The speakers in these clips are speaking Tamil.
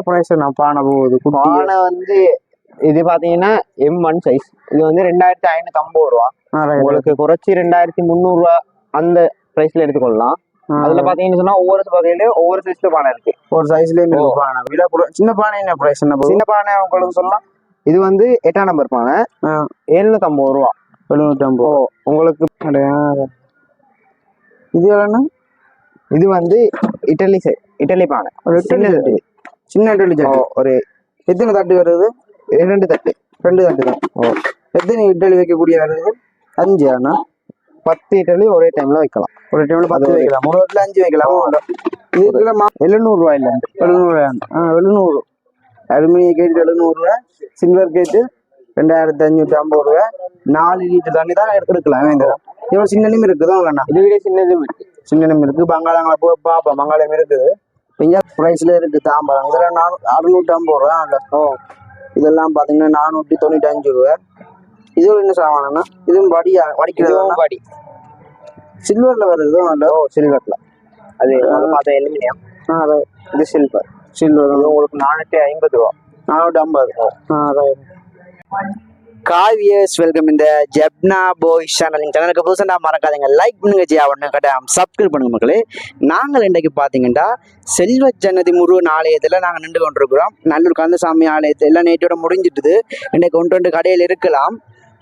ப்ரைஸ் நான் பானை போகுது பானை வந்து இது பாத்தீங்கன்னா எம் ஒன் சைஸ் இது வந்து ரெண்டாயிரத்தி ஐநூத்தி ஐம்பது ரூபா. உங்களுக்கு குறைச்சி ரெண்டாயிரத்தி முந்நூறு ரூபா அந்த பிரைஸ்ல எடுத்துக்கொள்ளலாம். அதுல பாத்தீங்கன்னு சொன்னா ஒவ்வொரு வகையிலயும் ஒவ்வொரு சைஸ்ல பானை இருக்கு. ஒரு சைஸ்லயும் பானை. விலை சின்ன பானை என்ன ப்ரைஸ் சின்ன பானை உங்களுக்கு சொல்லலாம். இது வந்து எட்டாம் நம்பர் பானை. எழுநூத்தி ஐம்பது ரூபா. எழுநூத்தி ஐம்பது உங்களுக்கு இது எவ்வளோண்ணா இது வந்து இட்டலி சை இட்டலி பானை. இட்லி. சின்ன இட்லி சட்டி ஒரு எத்தனை தட்டு வருது? இரண்டு தட்டு. ரெண்டு தட்டு தான். ஓ. எத்தனை இட்லி வைக்கக்கூடிய வருது? அஞ்சு அண்ணா பத்து இட்டலி ஒரே டைம்ல வைக்கலாம். ஒரு டைம்ல பத்து வைக்கலாம். ஒரு இடத்துல அஞ்சு வைக்கலாம். மா எழுநூறு ரூபாயில எழுநூறு ஆ எழுநூறு. அலுமினிய கேட்டு எழுநூறு ரூபா சில்வர் கேட்டு ரெண்டாயிரத்தி அஞ்சூற்றி ஐம்பது ரூபா நாலு லிட்டர் தண்ணி தான் எடுக்கலாம் வேண்டியது இவ்வளோ சின்ன நிமிடம் இருக்குதோ இல்லைண்ணா இது விட சின்னதும் இருக்கு. சின்ன நிமிடம் இருக்கு. பங்காளங்களை போய் பார்ப்போம். பங்காளம் இருக்குது. இங்கே ப்ரைஸ்ல இருக்கு தாம்பரம். இதெல்லாம் நானூ அறுநூற்றி ஐம்பது ரூபா இதெல்லாம் பார்த்தீங்கன்னா நானூற்றி தொண்ணூற்றி அஞ்சு ரூபா. இது என்ன சாமானா இதுவும் வடியா வடிக்கிறது பாடி சில்வர்ல வருது ஓ சில்வர்ல அது பார்த்த எலுமினியம் ஆ right. இது சில்வர் சில்வர் உங்களுக்கு நானூற்றி ஐம்பது ரூபா. நானூற்றி ஐம்பது ஆ right. காவியஸ் வெல்கம் இந்த ஜப்னா போய் சேனல் சேனலுக்கு புதுசாக மறக்காதீங்க. லைக் பண்ணுங்க ஜியா. ஒன்று கட்டாயம் சப்ஸ்கிரைப் பண்ணுங்க மக்களே. நாங்கள் இன்றைக்கு பார்த்தீங்கன்னா செல்வ ஜன்னதி முருகன் ஆலயத்தில் நாங்கள் நின்று கொண்டிருக்கிறோம். நல்லூர் கந்தசாமி ஆலயத்தில் எல்லாம் நேற்றோட முடிஞ்சிட்டுது. இன்றைக்கு ஒன்று ரெண்டு கடையில் இருக்கலாம்.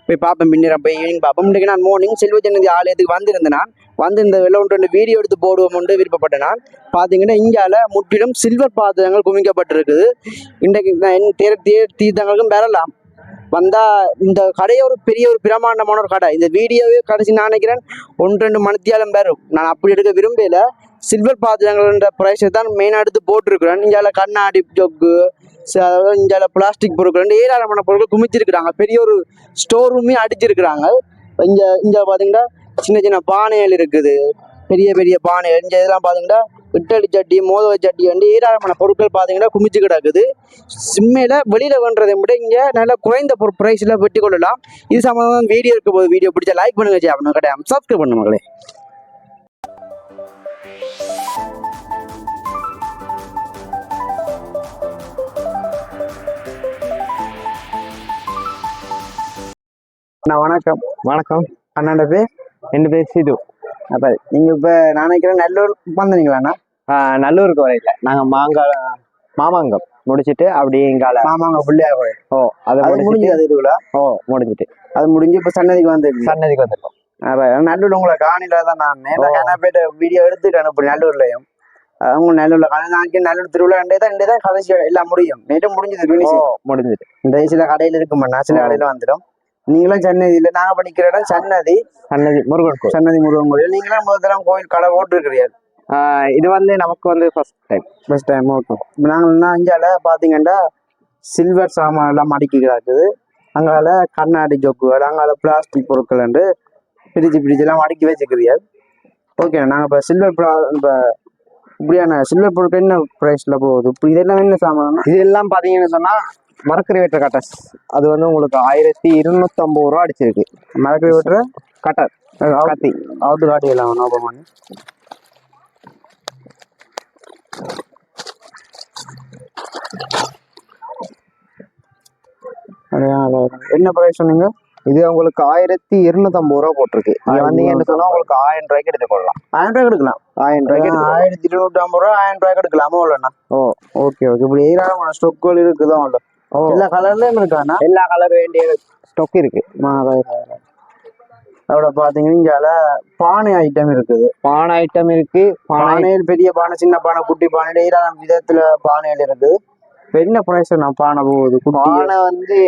போய் பார்ப்பேன் பின்னிரம் போய் ஈவினிங் பார்ப்போம். இன்றைக்கு நான் மார்னிங் செல்வ ஜன்னதி ஆலயத்துக்கு வந்திருந்தேன் நான். வந்து இந்த வெள்ள ஒன்று ரெண்டு வீடியோ எடுத்து போடுவோம் விருப்பப்பட்டேன் நான். பார்த்தீங்கன்னா இந்தியாவில் முற்றிலும் சில்வர் பாத்திரங்கள் குவிக்கப்பட்டிருக்குது. இன்றைக்கு என் தீர்த்தங்களுக்கும் பெறலாம். வந்தா இந்த கடையை ஒரு பெரிய ஒரு பிரமாண்டமான ஒரு கடை. இந்த வீடியோவே கடைசி நான் நினைக்கிறேன் ஒன்று ரெண்டு மணித்தியாலம் பெறும் நான் அப்படி எடுக்க விரும்பல. சில்வர் பாத்திரங்கள்ன்ற ப்ரைஸை தான் மெயினாக எடுத்து போட்டிருக்கிறேன். இந்தியாவில் கண்ணாடி ஜொக்கு இங்கே பிளாஸ்டிக் பொருட்கள் ஏராளமான பொருட்கள் குமிச்சிருக்கிறாங்க. பெரிய ஒரு ஸ்டோர் ரூமே அடிச்சிருக்கிறாங்க. இங்கே இங்கே பார்த்தீங்கன்னா சின்ன சின்ன பானைகள் இருக்குது. பெரிய பெரிய பானைகள். இங்கே இதெல்லாம் பார்த்தீங்கன்னா இட்டலி சட்டி மோதவை சட்டி வந்து ஏராளமான பொருட்கள் பார்த்தீங்கன்னா குமிச்சு கிடக்குது. சிம்மையில் வெளியில் பண்ணுறதை விட இங்கே நல்லா குறைந்த பொருள் ப்ரைஸில் வெட்டி கொள்ளலாம். இது சம்மந்தமாக வீடியோ இருக்க போது வீடியோ பிடிச்சா லைக் பண்ணுங்க ஜே அப்படின்னு கிடையாது சப்ஸ்கிரைப் பண்ணு மகளே அண்ணா வணக்கம். வணக்கம். அண்ணாண்ட பேர்? என் பேர் சிது. அப்போ நீங்கள் இப்போ நான் நினைக்கிறேன் நல்லூர் வந்தீங்களாண்ணா? நல்லூருக்கு வரையில. நாங்க மாங்கால மாமாங்கம் முடிச்சிட்டு அப்படியே எங்கால ஆமாங்க பிள்ளையா கோயில் ஓ அதை முடிஞ்சு அது இதுக்குள்ள ஓ முடிஞ்சிட்டு. அது முடிஞ்சு இப்போ சன்னதிக்கு வந்துருக்கு சன்னதிக்கு வந்துட்டோம் நல்லூர் உங்களை காணில தான் நான் நேரில் கனப்பேட்ட வீடியோ எடுத்துட்டு அனுப்புறேன் நல்லூர்லயும். அவங்க நல்லூர்ல நாளைக்கு நல்லூர் திருவிழா ரெண்டே தான் தான் கடைசி எல்லாம் முடியும். நேற்று முடிஞ்சது. முடிஞ்சிட்டு. இந்த சில கடையில இருக்குமாண்ணா சில. கடையில வந்துடும். நீங்களும் சன்னதி இல்லை. நாங்க படிக்கிற இடம் சன்னதி. சன்னதி முருகன் கோயில். சன்னதி முருகன் கோயில். நீங்களும் முதல் தரம் கோயில் கடை போட்டுருக்கிறீர்கள் இது வந்து நமக்கு வந்து first time first time okay இப்போ நாங்கள் அஞ்சால பார்த்தீங்கன்னா சில்வர் சாமான் எல்லாம் அடுக்கி கிடக்குது. அங்கால கண்ணாடி ஜொக்குகள் அங்கால பிளாஸ்டிக் பொருட்கள் என்று பிரிச்சு எல்லாம் அடுக்கி வச்சுக்கிறீர்கள் ஓகே நாங்கள் இப்போ சில்வர் இப்போ இப்படியான சில்வர் பொருட்கள் என்ன ப்ரைஸில் போகுது? இப்போ இதெல்லாம் என்ன சாமான்? இது எல்லாம் பாத்தீங்கன்னு சொன்னா மரக்கறி வெட்டுற கட்டஸ் அது வந்து உங்களுக்கு ஆயிரத்தி இருநூத்தி ஐம்பது ரூபா அடிச்சிருக்கு. மறக்கவே விட்டுற கட்டர் கத்தி. அவுட்டு காட்டி எல்லாம் ஓப்பன் பண்ணி. என்ன ப்ரைஸ் சொன்னீங்க? இது உங்களுக்கு ஆயிரத்தி இருநூத்தி ஐம்பது ரூபா போட்டிருக்கு. வந்தீங்கன்னு சொன்னா உங்களுக்கு ஆயிரம் ரூபாய்க்கு எடுத்துக்கொள்ளலாம் ஆயிரம் ரூபாய்க்கு எடுக்கலாம். ஆயிரம் ரூபாய்க்கு. ஆயிரத்தி இருநூற்றி ஐம்பது ரூபா ஆயிரம் ரூபாய்க்கு எடுக்கலாமா? இல்லைண்ணா ஓ ஓகே ஓகே இப்படி ஏராளமான ஸ்டொக்குகள் இருக்குதோ இல்லை ஓ எல்லா கலர்லயும் இருக்காண்ணா எல்லா கலர் வேண்டிய ஸ்டொக் இருக்கு. அதோட பார்த்தீங்கன்னா இங்கால பானை ஐட்டம் இருக்குது. பானை ஐட்டம் இருக்கு. பானை பானையில் பெரிய பானை சின்ன பானை குட்டி பானை ஏராளம் விதத்துல பானைகள் இருக்குது. என்ன ப்ரைஸ் நான் பானை போகுது? பானை வந்து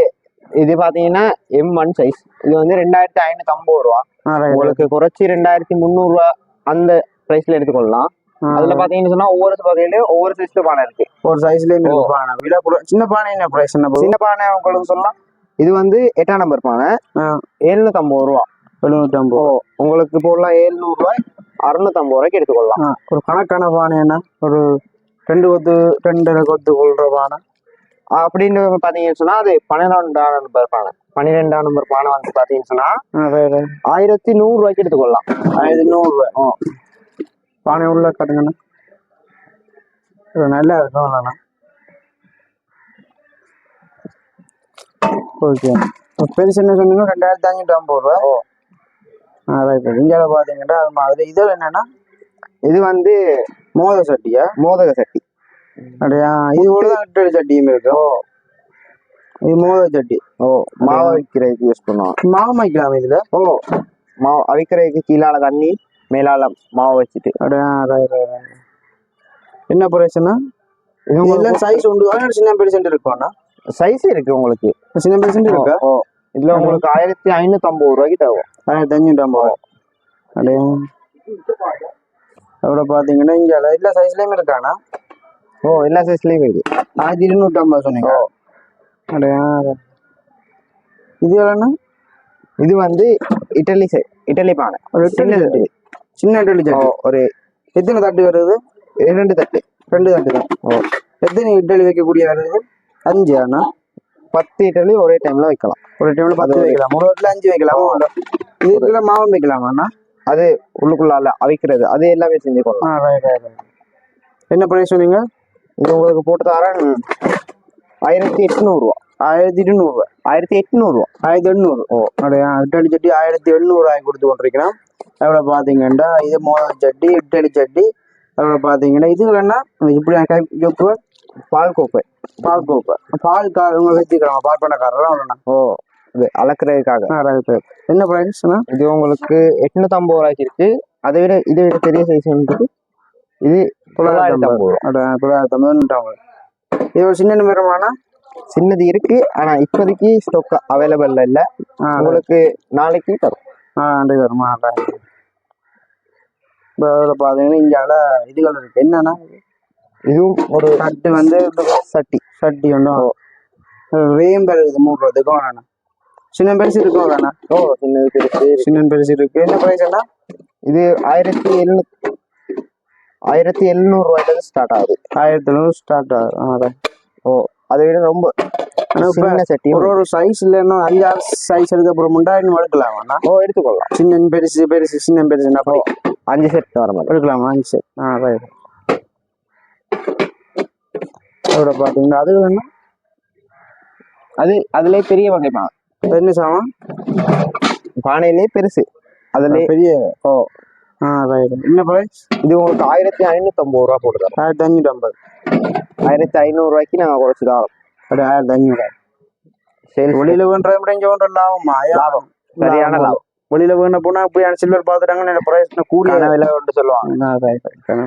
இது பாத்தீங்கன்னா எம் ஒன் சைஸ் இது வந்து ரெண்டாயிரத்தி ஐநூத்தி ஐம்பது ரூபா. உங்களுக்கு குறைச்சி ரெண்டாயிரத்தி முந்நூறு ரூபா அந்த பிரைஸ்ல எடுத்துக்கொள்ளலாம். அதுல பாத்தீங்கன்னு சொன்னா ஒவ்வொரு வகையிலயும் ஒவ்வொரு சைஸ்ல பானை இருக்கு. ஒரு சைஸ்லயும் பானை. விலை கூட சின்ன பானை என்ன ப்ரைஸ் சின்ன பானை? உங்களுக்கு சொல்லலாம். இது வந்து எட்டாம் நம்பர் பானை. எழுநூத்தி ஐம்பது ரூபா. எழுநூத்தி ஐம்பது உங்களுக்கு போடலாம் எழுநூறு ரூபாய் அறுநூத்தி ஐம்பது ரூபாய்க்கு எடுத்துக்கொள்ளலாம். ஒரு கணக்கான பானை என்ன? ஒரு ரெண்டு கொத்து ரெண்டரை கொத்து கொள்ற பானை. அப்படின்னு பாத்தீங்கன்னு சொன்னா அது பன்னிரெண்டாம் நம்பர் பானை. பன்னிரெண்டாம் நம்பர் பானை வந்து பாத்தீங்கன்னு சொன்னா. ஆயிரத்தி நூறு ரூபாய்க்கு எடுத்துக்கொள்ளலாம். ஆயிரத்தி நூறுரூவா பானை உள்ள கட்டுங்கண்ணா. இது நல்லா இருக்கும் இல்லைண்ணா ஓகே. பெருசு என்ன சொன்னீங்க ரெண்டாயிரத்தி அஞ்சூற்றி ஐம்பது ரூபா. ஓ. ரைட் இந்தியாவில் பார்த்தீங்கன்னா அது மாதிரி இது என்னன்னா இது வந்து மோத சட்டியா? மோதக சட்டி. அப்படியா? இது கூட இட்டலி சட்டியும் இருக்கு. இது மோத சட்டி. ஓ மாவு அவிக்கிறதுக்கு யூஸ் பண்ணுவோம் மாவு வைக்கலாம் இதுல? ஓ மாவு அவிக்கிறதுக்கு கீழால தண்ணி மேலால மாவு வச்சுட்டு. என்ன பிரச்சனை இது இதுல உங்களுக்கு சைஸ் உண்டு சின்ன பெருசென்ட் இருக்கும்ண்ணா சைஸ் இருக்கு உங்களுக்கு. சின்ன பெருசென்ட் இருக்கா? இதுல உங்களுக்கு ஆயிரத்தி ஐநூத்தி ஐம்பது ரூபாய்க்கு தரும் ஆயிரத்தி அஞ்சூற்றி ஐம்பது ரூபா அப்படியே அதோட பார்த்தீங்கன்னா இங்கே எல்லா சைஸ்லேயுமே இருக்காண்ணா ஓ எல்லா சைஸ்லயும் இருக்கு. ஆயிரத்தி இருநூற்றி ஐம்பது சொன்னீங்க அப்படியா இது எவ்வளோண்ணா? இது வந்து இட்டலி சை இட்டலி பானை. ஒரு சின்ன இட்லி சட்டி ஒரு எத்தனை தட்டு வருது? இரண்டு தட்டு. ரெண்டு தட்டு தான். ஓ. எத்தனை இட்லி வைக்கக்கூடிய வருது அஞ்சு அண்ணா பத்து இட்டலி ஒரே டைம்ல வைக்கலாம். ஒரு டைம்ல பத்து வைக்கலாம். ஒரு இடத்துல அஞ்சு வைக்கலாம்? இதுக்குள்ள மாவும் வைக்கலாமா அண்ணா? அது உள்ளுக்குள்ளால அவிக்கிறது. அது எல்லாமே செஞ்சு கொள்ளலாம் ஆ ரைட் ரைட் என்ன ப்ரைஸ் சொன்னீங்க? இது உங்களுக்கு போட்டு தரேன். ஆயிரத்தி எட்நூறு ரூபா. ஆயிரத்தி இருநூறுவா ஆயிரத்தி எட்நூறு ரூபா. ஆயிரத்தி எண்ணூறு ஓ. அப்படியா? இட்டலி சட்டி ஆயிரத்தி எண்ணூறு ஆகி கொடுத்து கொண்டிருக்கிறோம் அதோட பார்த்தீங்கன்னா இது மோதல் சட்டி இட்டலி சட்டி அதோட பார்த்தீங்கன்னா இது வேணா இப்படி ஜோக்கு பால் கோப்பை. பால் கோப்பை. பால் கார் உங்க வச்சுக்கிறாங்க பால் பண்ணக்காரர் ஓ இது அளக்குறதுக்காக. என்ன ப்ரைஸ்ண்ணா இது உங்களுக்கு எட்நூத்தி ஐம்பது ரூபாய்க்கு இருக்கு. அதை விட இதை விட பெரிய சைஸ் இருக்கு இது தொள்ளாயிரத்தி ஐம்பது ரூபா. தொள்ளாயிரத்தி ஐம்பது நூற்றம்பது இது ஒரு சின்ன நிமிடமாண்ணா? சின்னது இருக்கு. ஆனா இப்போதைக்கு ஸ்டாக் அவைலபிள் இல்ல. உங்களுக்கு நாளைக்கு தரும். ஆ ரெண்டு வருமா இப்போ அதில் பார்த்தீங்கன்னா இங்கால இதுகள் இருக்கு. என்னன்னா இதுவும் ஒரு சட்டு வந்து சட்டி. சட்டி ஒன்றும் வேம்பர் இருக்குது மூடுறதுக்கும் வேணாண்ணா சின்ன பெருசு இருக்கும் வேணா ஓ சின்னது பெருசு. சின்ன பெருசு இருக்கு என்ன ப்ரைஸ் அண்ணா? இது ஆயிரத்தி எழுநூத்தி ஆயிரத்தி எழுநூறு ரூபாயில இருந்து ஸ்டார்ட் ஆகுது. ஆயிரத்தி ஐநூறு ஸ்டார்ட் ஆகுது. ஓ அதை விட ரொம்ப சின்ன சட்டி ஒரு ஒரு சைஸ் இல்லைன்னா அஞ்சாறு சைஸ் எடுக்க அப்புறம் முண்டாயிரம் எடுக்கலாம் ஓ எடுத்துக்கொள்ளலாம். சின்ன பெருசு பெருசு சின்ன பெருசு அப்படி. அஞ்சு செட் வர மாதிரி. எடுக்கலாமா? அஞ்சு சரி ஆ ரைட் அதோட பார்த்தீங்கன்னா அது வேணும் அது அதுலயே பெரிய வகை பானை என்ன சாமான்? பானையிலே பெருசு. அதுலயே பெரிய. ஓ. ஆ ரைட் என்ன ப்ரைஸ் இது உங்களுக்கு ஆயிரத்தி ஐநூத்தி ஐம்பது ரூபா போட்டு தரோம் ஆயிரத்தி அஞ்சூற்றி ஐம்பது ஆயிரத்தி ஐநூறு ரூபாய்க்கு நாங்க குறைச்சு தரோம் அப்படி ஆயிரத்தி சரி வெளியில வேண்ட விட இங்க வேண்ட லாபமா. லாபம். சரியான லாபம். வெளியில வேண்ட போனா போய் சில்வர் பார்த்துட்டாங்கன்னு ப்ரைஸ் கூடிய விலை கொண்டு சொல்லுவாங்க.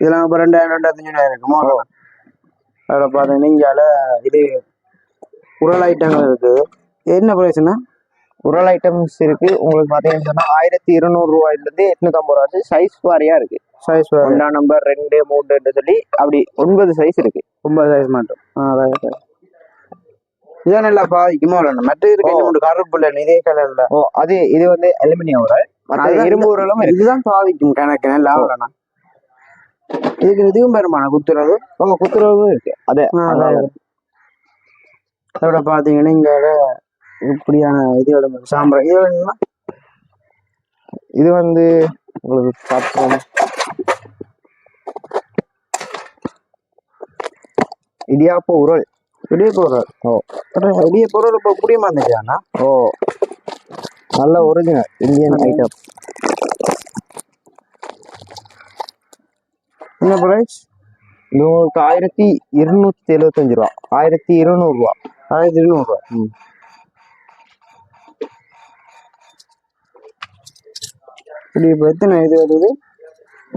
இதெல்லாம் இப்போ ரெண்டாயிரம் ரெண்டாயிரத்தி அஞ்சூறு இருக்குமோ? அதில் பார்த்தீங்கன்னா இங்கால இது உரல் ஐட்டங்கள் இருக்குது என்ன ப்ரைஸ்ண்ணா உரல் ஐட்டம்ஸ் இருக்கு. உங்களுக்கு பாத்தீங்கன்னு சொன்னா ஆயிரத்தி இருநூறு ரூபாயில இருந்து எட்நூத்தி ஐம்பது ரூபாய் சைஸ் வாரியா இருக்கு. சைஸ் ஒன்றாம் நம்பர் ரெண்டு மூணுன்னு சொல்லி அப்படி ஒன்பது சைஸ் இருக்கு. ஒன்பது சைஸ் மட்டும். ஆ ரைட் ரைட் இதான் நல்லா பாதிக்குமோ மற்ற இருக்கு ஓ. இன்னும் கருப்பு இல்லை இதே கலர்ல ஓ அது இது வந்து அலுமினியம் உரல் இரும்பு உரலும் இதுதான் பாதிக்கும் கணக்கு நல்லா இதுக்கு இதுவும் பெருமாண்ணா குத்துறது உங்க குத்துறவும் இருக்கு. அது. அதோட பார்த்தீங்கன்னா இங்க இப்படியான இது சாம்பரம் இது வேணும்னா இது வந்து உங்களுக்கு பார்த்தோம் இடியாப்ப உரல் வெளியே போடுறாரு ஓ. வெளியே போடுறது இப்போ புரியுமா இருந்துச்சாண்ணா ஓ. நல்ல ஒரிஜினல் இந்தியன் ஐட்டம் என்ன ப்ரைஸ் இது உங்களுக்கு ஆயிரத்தி இருநூத்தி எழுபத்தஞ்சு ரூபா. ஆயிரத்தி இருநூறு ரூபா. ஆயிரத்தி இருநூறுவா ம். இப்படி இப்போ எத்தனை இது வருது?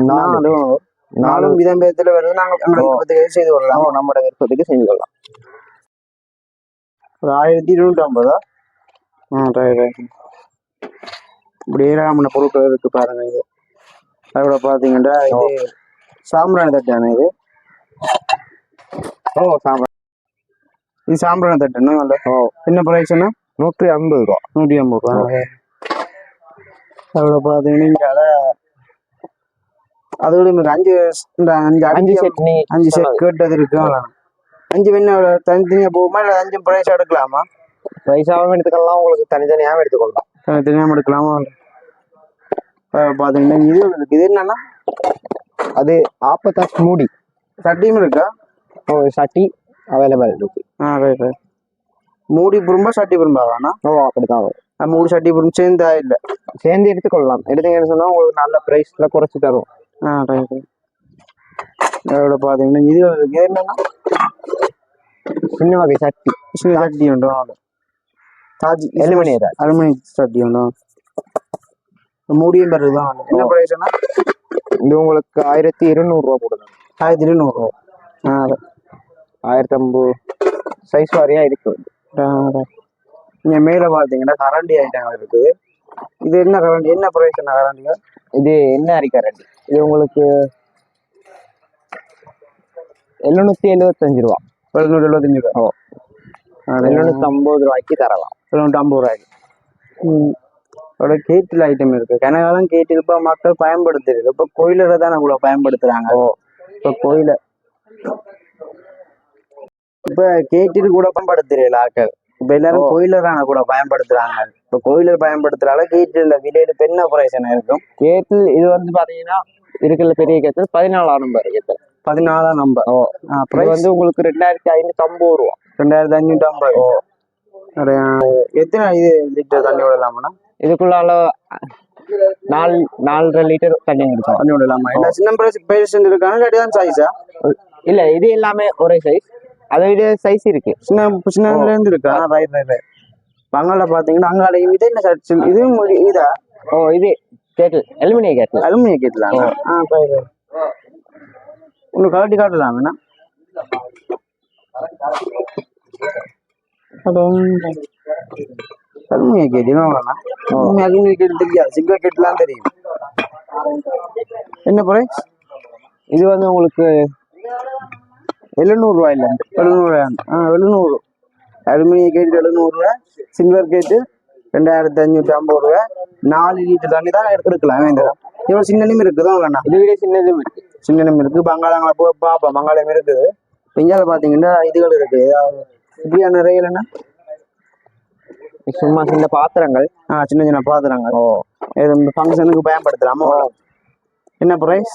நாலு. நாலு. நாலு. நாலும் விதம் விதத்தில் வருது. நாங்கள். பத்து செய்து கொள்ளலாம். நம்ம நம்மட விருப்பத்துக்கு செஞ்சு கொள்ளலாம். ஒரு ஆயிரத்தி இருநூற்றி ஐம்பதா? ஆ ரைட் ரைட் இப்படி ஏராளமான பொருட்கள் இருக்கு பாருங்க இது. அதோட பார்த்தீங்கன்னா இது சாம்பிராணி தட்டான இது? ஓ சாம்பார் இது சாம்பிராணி தட்டுன்னு நல்ல ஓ. என்ன ப்ரைஸ்னா நூற்றி ஐம்பது ரூபா. நூற்றி ஐம்பது ரூபா. அதோட பார்த்தீங்கன்னா இங்கே அதோட அஞ்சு அஞ்சு அஞ்சு செட் அஞ்சு செட் கேட்டது இருக்கு. அஞ்சு வெண்ண தனித்தனியா போகுமா? இல்லை அஞ்சு ப்ரைஸ் எடுக்கலாமா? பைசாவும் எடுத்துக்கலாம். உங்களுக்கு தனித்தனியாகவும் எடுத்துக்கொள்ளலாம். தனித்தனியாக எடுக்கலாமா? அஹ் பாத்தீங்கன்னா இது இது என்னன்னா? அது ஆப்பத்தாஸ் மூடி. சட்டியும் இருக்கா? ஒரு சட்டி அவைலபிள் இருக்கு. ஆ ரைட் மூடி புரும்பா சட்டி புரும்பா வேணா? ஓ அப்படிதான் வரும். மூடி சட்டி புரும் சேர்ந்தா இல்லை. சேர்ந்து எடுத்துக்கொள்ளலாம். எடுத்தீங்கன்னு சொன்னா உங்களுக்கு நல்ல பிரைஸ்ல குறைச்சு தரும் ஆ ரைட் இதோட பார்த்தீங்கன்னா. இது என்னன்னா? சின்ன வகை சட்டி. சின்ன சட்டி உண்டு தாஜி. Aluminium. அலுமினியம் சட்டி உண்டு மூடியும் பெறது தான் என்ன ப்ரைஸ்னா இது உங்களுக்கு ஆயிரத்தி இருநூறு ரூபா போடுது. ஆயிரத்தி இருநூறு ஆ ஆயிரத்தி ஐம்பது சைஸ் வாரியா இருக்கு. இங்க மேல பாத்தீங்கன்னா கரண்டி ஐட்டங்கள் இருக்குது இது என்ன கரண்டி? என்ன ப்ரைஸ் என்ன கரண்டிங்க? இது என்ன அரிக்கரண்டி இது உங்களுக்கு எழுநூத்தி எழுபத்தஞ்சு ரூபா. ரூபா ஓ எழுநூத்தி ஐம்பது ரூபாய்க்கு தரலாம் எழுநூற்றி ஐம்பது ரூபாய்க்கு அதோட கேட்டில் ஐட்டம் இருக்கு கனகாலம் கேட்டில் இப்போ மக்கள் பயன்படுத்துறது இப்போ கோயிலில் தானே கூட பயன்படுத்துறாங்க இப்போ கோயில இப்போ கேட்டில் கூட பயன்படுத்துறீங்களா ஆக்கள் இப்போ எல்லாரும் கோயில தானே கூட பயன்படுத்துறாங்க இப்போ கோயிலில் பயன்படுத்துறால கேட்டில் விலையில பெண்ண குறைசன இருக்கும் கேட்டில் இது வந்து பாத்தீங்கன்னா இருக்கிற பெரிய கேட்டில் பதினாலாம் நம்பர் கேட்டில் பதினாலாம் நம்பர் ஓ ப்ரைஸ் வந்து உங்களுக்கு ரெண்டாயிரத்தி ஐநூத்தி ஐம்பது ரூபா. ரெண்டாயிரத்தி அஞ்சூற்றி ஐம்பது நிறையா எத்தனை இது லிட்டர் தண்ணி விடலாமண்ணா இதுக்குள்ளால நாலு நாலரை லிட்டர் தண்ணி எடுக்கலாம் தண்ணி விடலாமா? என்ன சின்ன பேஷண்ட் இருக்காங்க இல்லாட்டி தான் சைஸா இல்ல இது எல்லாமே ஒரே சைஸ் அதை விட சைஸ் இருக்கு. சின்ன சின்னதுல இருந்து இருக்கா? ரைட் ரைட் ரைட் பங்கால பாத்தீங்கன்னா அங்காலையும் இது என்ன சர்ச் இதுவும் இதா? ஓ இது கேட்டில் அலுமினிய கேட்டில். அலுமினிய கேட்கலாம் ஆ. ரைட் ரைட் உங்களுக்கு கலட்டி காட்டலாங்கண்ணா அலுமினிய கேட்டு வேணா அலுமினிய கேட்டு தெரியாது. சில்வர் கேட்டுலாம் தெரியும். என்ன பிரைஸ் இது வந்து உங்களுக்கு எழுநூறு ரூபாயில இருந்து எழுநூறு ஆ எழுநூறு. அலுமினிய கேட்டு எழுநூறுவா சில்வர் கேட்டு ரெண்டாயிரத்தி அஞ்சூற்றி ஐம்பது ரூபா நாலு லிட்டர் தண்ணி தான் எடுக்கலாம் வேண்டாம். இவ்வளோ சின்னனும் இருக்குதோ வேணா இது விட சின்னதும் இருக்கு சின்னனும் இருக்கு பங்காளங்களை போய் பார்ப்போம் பங்காளம் இருக்குது. இந்தியாவில் பார்த்தீங்கன்னா இதுகள் இருக்கு. இப்படியா நிறைய இல்லைன்னா? சும்மா சின்ன பாத்திரங்கள். ஆ சின்ன சின்ன பாத்துறாங்க ஓ. இது இந்த ஃபங்க்ஷனுக்கு பயன்படுத்தலாமா? என்ன ப்ரைஸ்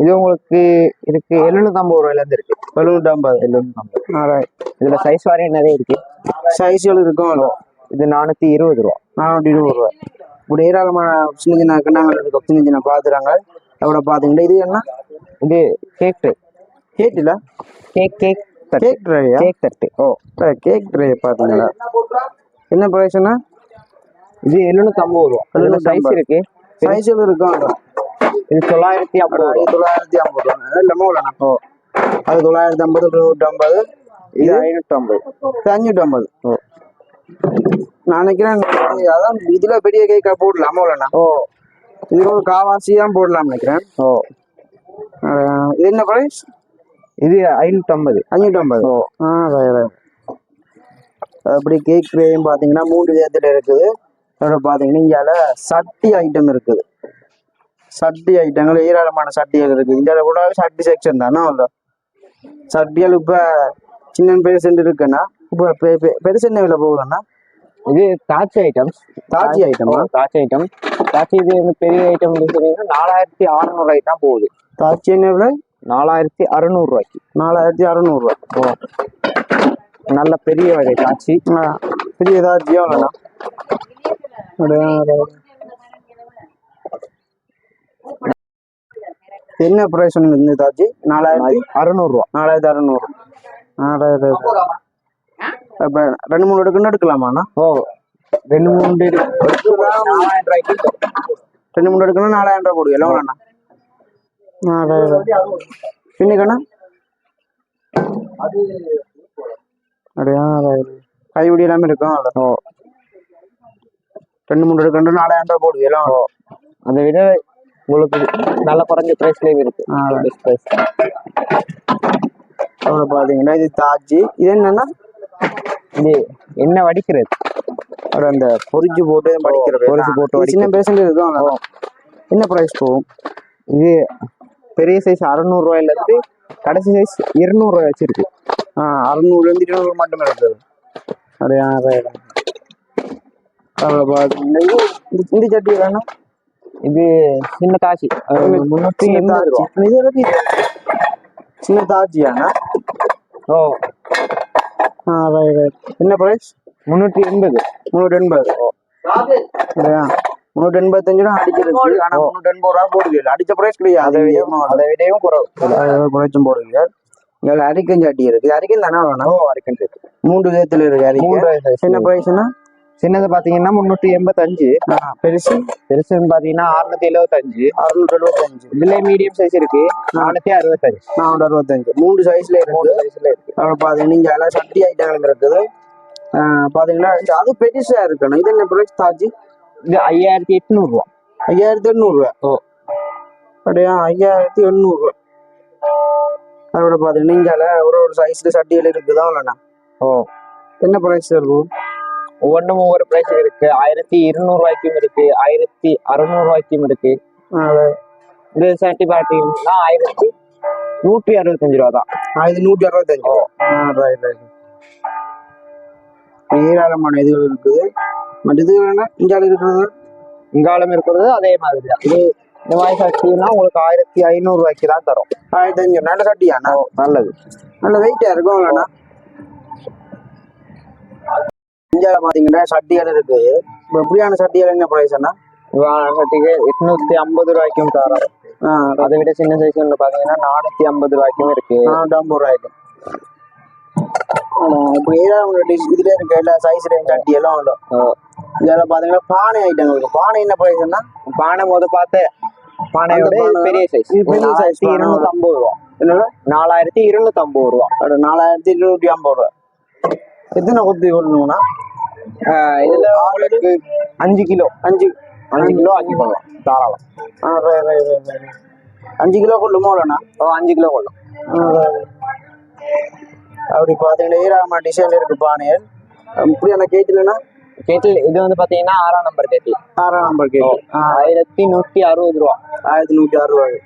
இது உங்களுக்கு இருக்கு எழுநூத்தி ஐம்பது ரூபாயில இருந்து இருக்கு. எழுநூற்றி ஐம்பது எழுநூத்தி ஐம்பது இதுல சைஸ் வாரியம் நிறைய இருக்கு. சைஸ்கள் இருக்கும். இது நானூத்தி இருபது ரூபா. நானூற்றி இருபது ரூபா. இப்படி ஏராளமான சின்ன சின்ன கிண்ணங்கள் இருக்கும் சின்ன சின்ன பாத்துறாங்க அதோட பார்த்தீங்கன்னா இது என்ன? இது கேக் ட்ரே கேட்டில கேக் கேக் தட்டு கேக் ட்ரையா கேக் தட்டு. ஓ. கேக் ட்ரை பார்த்தீங்களா என்ன ப்ரைஸ்னா இது எழுநூத்தி ஐம்பது ரூபா. இதுல சைஸ் இருக்கு. சைஸ்கள் இருக்கும் இது தொள்ளாயிரத்தி ஐம்பது தொள்ளாயிரத்தி ஐம்பது ரூபா. இல்லை மூலண்ணா ஓ. அது தொள்ளாயிரத்தி ஐம்பது நூற்றி ஐம்பது இது ஐநூத்தி ஐம்பது இது அஞ்சூற்றி ஐம்பது ஓ. நான் நினைக்கிறேன் அதான் இதுல பெரிய கேக்கா போடலாம் மூலண்ணா ஓ. இது ஒரு காவாசி தான் போடலாம் நினைக்கிறேன். ஓ. இது என்ன ப்ரைஸ் இது அஞ்சூற்றி ஐம்பது ஓ. ஆ அப்படி கேக் ட்ரேயும் பார்த்தீங்கன்னா மூணு விதத்தில் இருக்குது. அதோட பார்த்தீங்கன்னா இந்தியாவில் சட்டி ஐட்டம் இருக்குது. சட்டி ஐட்டங்கள் ஏராளமான சட்டிகள் இருக்குது. இந்தியாவில் கூட சட்டி செக்ஷன் தானே அவ்வளோ சட்டிகள் இப்போ சின்ன பெருசெண்டு இருக்குன்னா இப்போ பெருசு என்ன விலை போகுதுன்னா? இது தாச்சி ஐட்டம்ஸ் தாச்சி ஐட்டமா தாச்சி ஐட்டம் தாச்சி இது பெரிய ஐட்டம் நாலாயிரத்தி அறநூறு தான் போகுது. தாச்சி என்ன விலை? நாலாயிரத்தி அறுநூறு ரூபாய்க்கு நாலாயிரத்தி அறநூறுவா. ஓ. நல்ல பெரிய வகை தாச்சி ஆ பெரிய தாச்சி எவ்வளோண்ணா என்ன ப்ரைஸ் சொன்னீங்க இந்த தாச்சி நாலாயிரத்தி? அறுநூறு. ரூபா நாலாயிரத்தி அறநூறு. ரைட் அப்போ ரெண்டு மூணு எடுக்கணும் எடுக்கலாமாண்ணா ஓ ரெண்டு மூணு நாலாயிரம் ரெண்டு மூணு எடுக்கணும் நாலாயிரம் ரூபா போடுங்க எவ்வளோண்ணா ஆ ரைட் ரைட் பின்னுக்கண்ணா அப்படியா கைவிடி எல்லாமே இருக்கும் அவ்வளோ ஓ. ரெண்டு மூணு எடுக்கணும் நாலாயிரம் எல்லாம். அதை விட உங்களுக்கு நல்ல குறைஞ்ச பிரைஸ்லயும் இருக்கு. பெஸ்ட் பிரைஸ் அப்புறம் பார்த்தீங்கன்னா இது தாஜி. இது என்னன்னா? இது என்ன வடிக்கிறது? ஒரு அந்த பொரிச்சு போட்டு பொரிச்சு போட்டு சின்ன இருக்கும் அவ்வளோ. என்ன ப்ரைஸ் போகும்? இது பெரிய சைஸ் அறுநூறு ரூபாயில இருந்து கடைசி சைஸ் இருநூறு ரூபாய் வச்சிருக்கு. ஆ அறுநூறுலேருந்து இருநூறு மட்டுமே இருக்குது. அப்படியா இந்த- சட்டி வேணும். இது சின்ன தாச்சி சின்ன எண்பது ரூபா. இது சின்ன தாச்சியாண்ணா ஓ. ஆ ரைட் ரைட் என்ன ப்ரைஸ் முன்னூற்றி எண்பது. முந்நூற்றி எண்பது. இல்லையா முந்நூற்றி எண்பத்தஞ்சு ரூபா அடிச்சிருக்கு ஆனா முந்நூற்றி எண்பது ரூபா போடுவீங்க அடிச்ச பிரைஸ் கிடையாது அதை விடையும் குறவு குறைச்சும் போடுவீங்க இதில் அரிக்கன் சட்டி இருக்கு. அரிக்கன் தானே வேணும் வரைக்கும் இருக்கு மூன்று விதத்துல இருக்கு அரிக்கன் என்ன பிரைஸ்னா சின்னது பாத்தீங்கன்னா முன்னூற்றி எண்பத்தஞ்சு. பெருசு? பெருசுன்னு பாத்தீங்கன்னா அறுநூத்தி எழுபத்தஞ்சு அறுநூற்றி எழுபத்தஞ்சு இதுல மீடியம் சைஸ் இருக்கு. நானூத்தி அறுபத்தஞ்சு. நானூற்றி அறுபத்தஞ்சு. மூணு சைஸ்ல இருக்கு. சைஸ்ல இருக்கு. பாத்தீங்கன்னா இங்க எல்லாம் சட்டி ஐட்டங்கள் இருக்குது. பாத்தீங்கன்னா அது பெருசா இருக்கணும். இது என்ன பிரைஸ் தாஜி? இது ஐயாயிரத்தி எட்நூறு ரூபா ஐயாயிரத்தி எண்ணூறுரூவா ஓ. அப்படியா ஐயாயிரத்தி எண்ணூறுரூவா அதோட பாத்தீங்கன்னா இங்கால ஒரு ஒரு சைஸ்ல சட்டிகள் இருக்குதா இல்லைண்ணா ஓ என்ன பிரைஸ் இருக்கும் ஒவ்வொன்றும் ஒவ்வொரு பிரைஸ் இருக்கு ஆயிரத்தி இருநூறு ரூபாய்க்கும் இருக்கு ஆயிரத்தி அறுநூறு ரூபாய்க்கும் இருக்கு இது சட்டி பாத்தீங்கன்னா ஆயிரத்தி நூற்றி அறுபத்தஞ்சு ரூபா தான் ஆயிரத்தி நூற்றி அறுபத்தஞ்சு ரைட் ரைட் ஏராளமான இதுகள் இருக்குது மற்ற இது வேணா இங்கால இருக்கிறது. இங்காலம் இருக்கிறது அதே மாதிரி தான் இது இந்த மாதிரி சட்டினா உங்களுக்கு ஆயிரத்தி ஐநூறு ரூபாய்க்கு தான் தரும். ஆயிரத்தி அஞ்சு நல்ல சட்டியாண்ணா நல்லது. நல்ல வெயிட்டா இருக்கும் இல்லைண்ணா இந்தியாவில் பார்த்தீங்கன்னா சட்டிகள் இருக்குது இப்போ எப்படியான சட்டிகள் என்ன ப்ரைஸ் அண்ணா? இவான சட்டிக்கு எட்நூத்தி ஐம்பது ரூபாய்க்கும் தரோம். அதை விட சின்ன சைஸ் ஒன்று பாத்தீங்கன்னா நானூத்தி ஐம்பது ரூபாய்க்கும் இருக்கு. ஐம்பது ரூபாய்க்கு. இப்போ ஏதாவது இதுல இருக்க எல்லா சைஸ்லையும் சட்டி எல்லாம் உண்டு. இதில் பார்த்தீங்கன்னா பானை ஐட்டங்கள் இருக்கு. பானை என்ன ப்ரைஸ்னா பானை முத பார்த்த பானையோட பெரிய சைஸ் பெரிய பானை. இருநூத்தி ஐம்பது ரூபா. என்னோட நாலாயிரத்தி இருநூத்தி ஐம்பது ரூபா நாலாயிரத்தி இருநூற்றி ஐம்பது ரூபா. எத்தனை கொத்தி கொள்ளணும்னா? இதுல உங்களுக்கு அஞ்சு கிலோ. அஞ்சு அஞ்சு கிலோ அஞ்சு. பண்ணலாம் தாராளம். அஞ்சு கிலோ கொள்ளுமோ இல்லைண்ணா? ஓ, அஞ்சு கிலோ கொள்ளும் அப்படி பார்த்தீங்கன்னா ஏராளமான டிசைன் இருக்கு பானையல் இப்படி அந்த கேட்டிலனா கேட்டில் இது வந்து பாத்தீங்கன்னா ஆறாம் நம்பர் கேட்டில். ஆறாம் நம்பர் கேட்டு ஆயிரத்தி நூத்தி அறுபது ரூபா. ஆயிரத்தி நூற்றி அறுபது.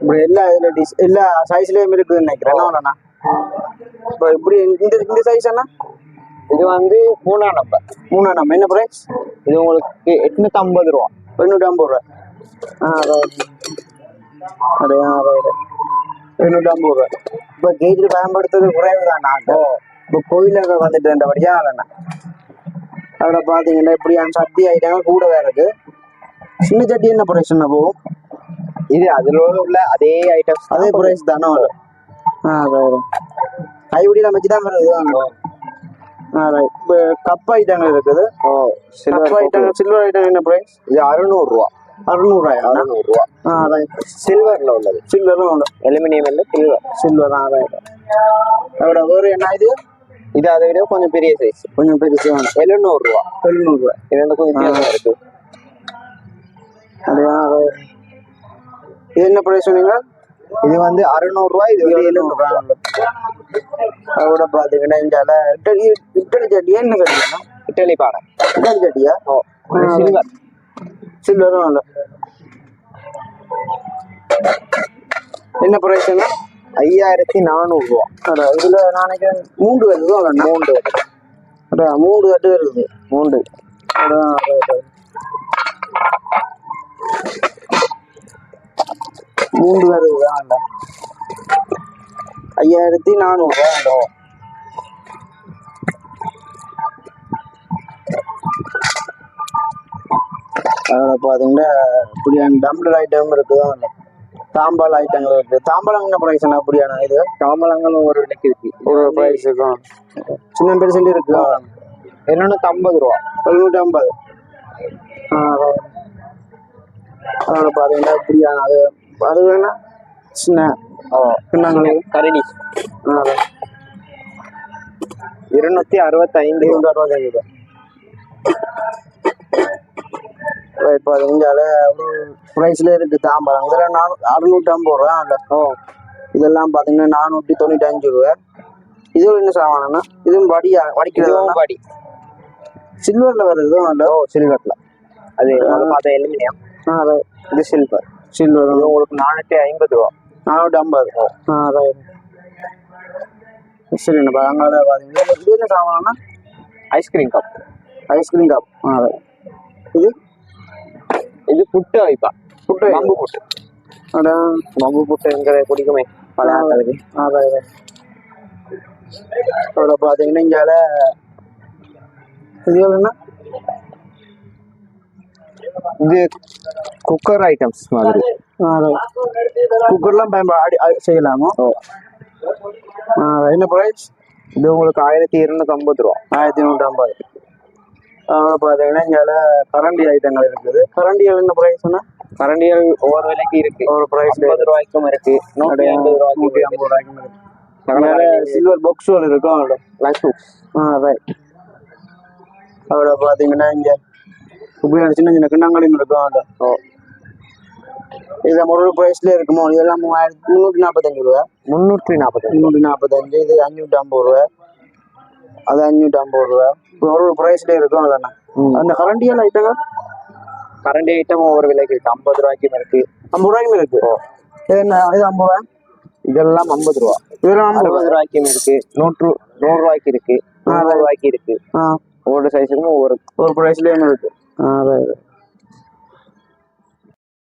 இப்படி எல்லா இதில் டிஸ் எல்லா சைஸ்லேயும் இருக்குதுன்னு நினைக்கிறேன். என்ன இப்போ இப்படி இந்த இந்த சைஸ் என்ன? இது வந்து மூணாம் நம்பர் மூணாம் நம்பர் என்ன ப்ரைஸ் இது உங்களுக்கு எட்நூத்தி ஐம்பது ரூபா. எண்ணூற்றி ஐம்பது ரூபா. ஆ ரைட் அடே ஆ ரைட் எண்ணூற்றி ஐம்பது ரூபா. இப்போ கேஜில் பயன்படுத்துறது குறைவு தான் நாங்கள் இப்போ கோயிலுக்கு வந்துட்டு இருந்தபடியா இல்லைண்ணா அதில் பார்த்தீங்கன்னா இப்படியான சட்டி ஐட்டங்கள் கூட வேற இருக்கு. சின்ன சட்டி என்ன ப்ரைஸ் என்ன போகும் இது அதுல உள்ள அதே ஐட்டம்ஸ் அதே ப்ரைஸ் தானே வரும். ஆ ரைட் கைப்பிடியில் வச்சு தான் வருது கப் ஐட்டங்கள் இருக்குது. ஓ சில்வர் ஐட்டங்கள் சில்வர் ஐட்டம் என்ன ப்ரைஸ் இது அறுநூறு ரூபா அறுநூறுவாயா அறுநூறு ரூபா ஆ ரைட் சில்வர்ல உள்ளது. சில்வரும் உண்டு. அலுமினியம் இல்ல சில்வர் சில்வர் ஆ ரைட் அதோட வேறு என்ன இது? இது அதை விட கொஞ்சம் பெரிய சைஸ் கொஞ்சம் பெருசு எழுநூறு ரூபா எழுநூறுவா. இது வந்து கொஞ்சம் வித்தியாசமா இருக்கு. இது என்ன ப்ரைஸ் சொன்னீங்க? இது வந்து அறுநூறு ரூபா இது வந்து எழுநூறு. ரூபா அதோட பார்த்தீங்கன்னா இந்தியாவில் இட்டலி இட்டலி சட்டி என்ன சட்டியா? இட்டலி பானை. இட்டலி சட்டியா? ஓ சில்வர் சில்வரும் இல்லை. என்ன ப்ரைஸ் என்ன ஐயாயிரத்தி நானூறு ரூபா அதான் இதில் நான் நினைக்கிறேன் மூன்று வருது அதான் மூன்று அதான் மூன்று கட்டு இருக்குது மூன்று. அதான். மூன்று வருது தான் ஐயாயிரத்தி நானூறுரூவா அதில் பார்த்தீங்கன்னா இப்படியான டம்ளர் ஐட்டம் இருக்குது அதில் தாம்பால் ஐட்டங்கள் இருக்குது தாம்பாலம் என்ன ப்ரைஸ் என்ன? அப்படியான இது? தாம்பலங்கள் ஒரு விலைக்கு இருக்கு. ஒரு ப்ரைஸ் இருக்கும் சின்ன பெருசென்ட் இருக்கு. எழுநூத்தி ஐம்பது ரூபா. எழுநூற்றி ஐம்பது. அதோட பார்த்தீங்கன்னா இப்படியான அது அது வேணா சின்ன கிண்ணங்கள் கரடி. இருநூத்தி அறுபத்தி ஐந்து அறுபத்தஞ்சு ரூபா இப்போ இந்தியாவில் ஒரு ப்ரைஸில் இருக்குது தாம்பரம் இதில் நானூ அறுநூற்றி ஐம்பது ரூபா ஓ இதெல்லாம் பார்த்தீங்கன்னா நானூற்றி தொண்ணூற்றி அஞ்சு ரூபா. இது என்ன சாமானா இதுவும் வடியா வடிக்கிறது இதுவும் படி சில்வரில் வருது இதுவும் ஓ சில்வர்ல அது பார்த்த எலுமினியம் ஆ இது சில்வர் சில்வர் உங்களுக்கு நானூத்தி ஐம்பது ரூபா. நானூற்றி ஐம்பது. ஆ ரைட் சரி என்ன அங்கே பார்த்தீங்கன்னா இது என்ன சாமானா ice cream cup ice cream cup ஆ இது? இது புட்டு வைப்பா புட்டு. பம்பு புட்டு. அதான் பம்பு பழைய ஆட்களுக்கு ஆ ரைட் ரைட் அதோட பார்த்தீங்கன்னா இங்கால இது இது குக்கர் ஐட்டம்ஸ் மாதிரி. குக்கர்லாம் பயன்பாடு செய்யலாமா? என்ன ப்ரைஸ் இது உங்களுக்கு ஆயிரத்தி இருநூத்தி ஐம்பது ரூபா. ஆயிரத்தி நூற்றி ஐம்பது பார்த்தீங்கன்னா இங்கால கரண்டி ஐட்டங்கள் இருக்குது. கரண்டிகள் என்ன ப்ரைஸ்னா கரண்டிகள் ஒவ்வொரு விலைக்கு இருக்கு. ஒரு ப்ரைஸ் ஐம்பது ரூபாய்க்கும் இருக்கு. நூற்றி ஐம்பது ரூபாய்க்கும் நூற்றி. ஐம்பது ரூபாய்க்கும் இருக்கு. அதனால சில்வர் பாக்ஸுகள் இருக்கும் அதோட லஞ்ச் பாக்ஸ் ஆ ரைட் அதோட பார்த்தீங்கன்னா இங்கே இப்படி சின்ன சின்ன கிண்ணங்களையும் இருக்கும் ஓ. இது ஒரு ப்ரைஸ்ல இருக்குமோ? இதெல்லாம் மூவாயிரத்தி முந்நூற்றி நாற்பத்தஞ்சு ரூபா முன்னூற்றி நாற்பது முந்நூற்றி நாற்பத்தஞ்சு இது அஞ்சூற்றி ஐம்பது ரூபா அது அஞ்சூற்றி ஐம்பது ரூபா. இப்போ ஒரு ப்ரைஸ்ல இருக்கும் அதெல்லாம் அந்த கரண்டியல் ஐட்டங்கள் கரண்டி ஐட்டம் ஒவ்வொரு விலைக்கு இருக்கு. ஐம்பது ரூபாய்க்கும் இருக்கு. ஐம்பது ரூபாய்க்கும் இருக்கு? என்ன? இது ஐம்பது ரூபா? இதெல்லாம் ஐம்பது ரூபா. இதெல்லாம் ஐம்பது ரூபாய்க்கும் இருக்கு. நூற்று நூறு ரூபாய்க்கு இருக்கு. நூறு ரூபாய்க்கு இருக்கு. ஒவ்வொரு சைஸுக்கும் ஒவ்வொரு ஒரு ப்ரைஸ்லேயும் இருக்கு?